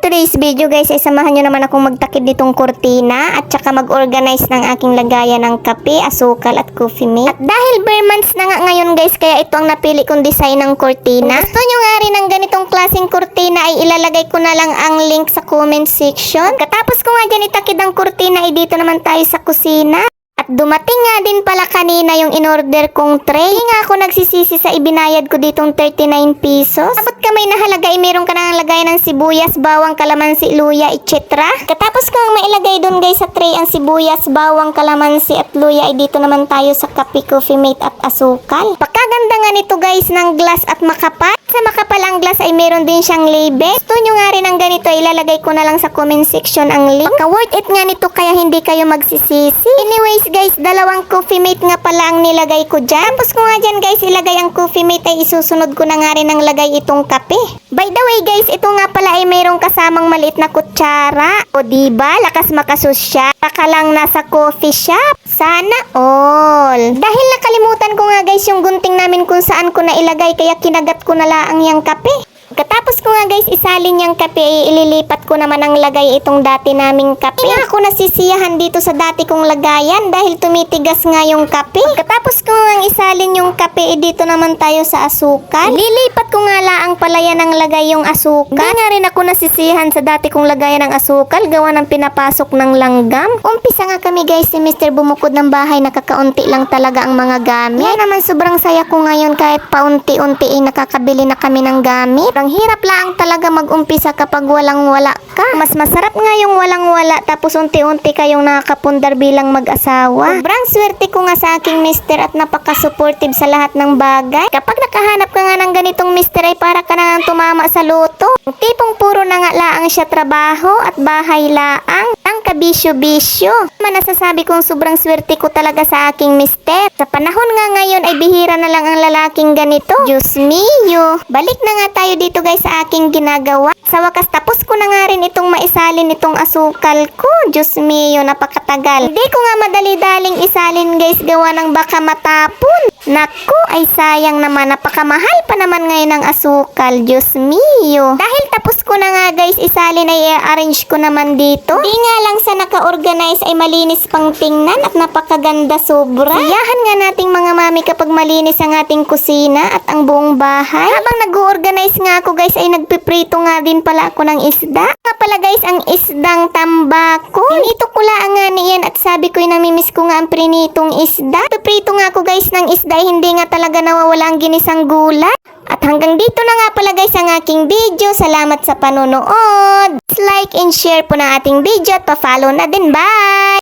today's video guys ay samahan nyo naman akong magtakid nitong kurtina at saka mag-organize ng aking lagayan ng kape, asukal at coffee mate. At dahil bare months na nga ngayon guys kaya ito ang napili kong design ng kurtina. Kung gusto nyo nga rin ng ganitong klaseng kurtina ay ilalagay ko na lang ang link sa comment section. Katapos ko nga dyan itakid ang kurtina ay dito naman tayo sa kusina. At dumating nga din pala kanina yung in-order kong tray. Hindi nga ako nagsisisi sa ibinayad ko ditong 39 pesos. Abot ka may nahalaga ay meron ka nang lagay ng sibuyas, bawang, kalamansi, luya, etc. Katapos ko nga mailagay doon guys sa tray ang sibuyas, bawang, kalamansi at luya ay dito naman tayo sa kape, coffee mate at asukal. Pakaganda nga nito guys ng glass at makapal. Sa makapal ang glass ay meron din siyang label. Gusto nyo nga rin ng ganito, ilalagay ko na lang sa comment section ang link. Pagka worth it nga nito kaya hindi kayo magsisisi. Anyways guys, dalawang coffee mate nga pala ang nilagay ko dyan. Tapos ko nga dyan guys, ilagay ang coffee mate ay isusunod ko na nga rin ang lagay itong kape. By the way guys, ito nga pala ay mayroong kasamang maliit na kutsara. O diba, lakas makasusya. Baka lang nasa coffee shop. Sana all. Dahil nakalimutan ko nga guys yung gunting namin kung saan ko na ilagay kaya kinagat ko na laang yung kape. Katapos ko nga guys isalin yung kape, ay ililipat ko naman ang lagay itong dati naming kape. Hindi ako nasisiyahan dito sa dati kong lagayan dahil tumitigas nga yung kape. Katapos ko nga isalin yung kape, eh, dito naman tayo sa asukal. Lilipat ko nga laang palayan ng lagay yung asukal. Hindi nga rin ako nasisiyahan sa dati kong lagayan ng asukal, gawa ng pinapasok ng langgam. Umpisa nga kami guys si Mr. bumukod ng bahay, nakakaunti lang talaga ang mga gamit. Kaya naman sobrang saya ko ngayon kahit paunti-unti ay nakakabili na kami ng gamit. Ang hirap lang talaga mag-umpisa kapag walang-wala ka. Mas masarap nga yung walang-wala tapos unti-unti kayong nakakapundar bilang mag-asawa. Sobrang swerte ko nga sa aking mister at napaka-supportive sa lahat ng bagay. Kapag nakahanap ka nga ng ganitong mister ay para ka na tumama sa. Yung tipong puro na nga laang siya trabaho at bahay laang. Ang kabisyo-bisyo. Man nasasabi kong sobrang swerte ko talaga sa aking mister. Sa panahon nga ngayon ay bihira na lang ang lalaking ganito. Diyos mio. Balik na nga tayo dito guys sa aking ginagawa. Sa wakas tapos ko na nga rin itong maisalin itong asukal ko. Diyos mio, napakatagal. Hindi ko nga madali-daling isalin guys gawa ng baka matapon. Naku, ay sayang naman. Napakamahal pa naman ngayon ng asukal. Diyos mio. Dahil tapos ko na nga guys isalin ay i-arrange ko naman dito. Di nga lang sa naka-organize ay malinis pang tingnan at napakaganda sobra. Siyahan nga nating mga mami kapag malinis ang ating kusina at ang buong bahay. Habang nag-organize nga ako guys ay nagpiprito nga din pala ako ng isda. Nga pala guys ang isdang tambako. Pinito ko lang nga niyan at sabi ko namimiss ko nga ang prinitong isda. Piprito nga ako guys ng isda hindi nga talaga nawawala ang ginisang gulay. At hanggang dito na nga pala guys ang aking video. Salamat sa panonood. Like and share po ng ating video at pa-follow na din. Bye!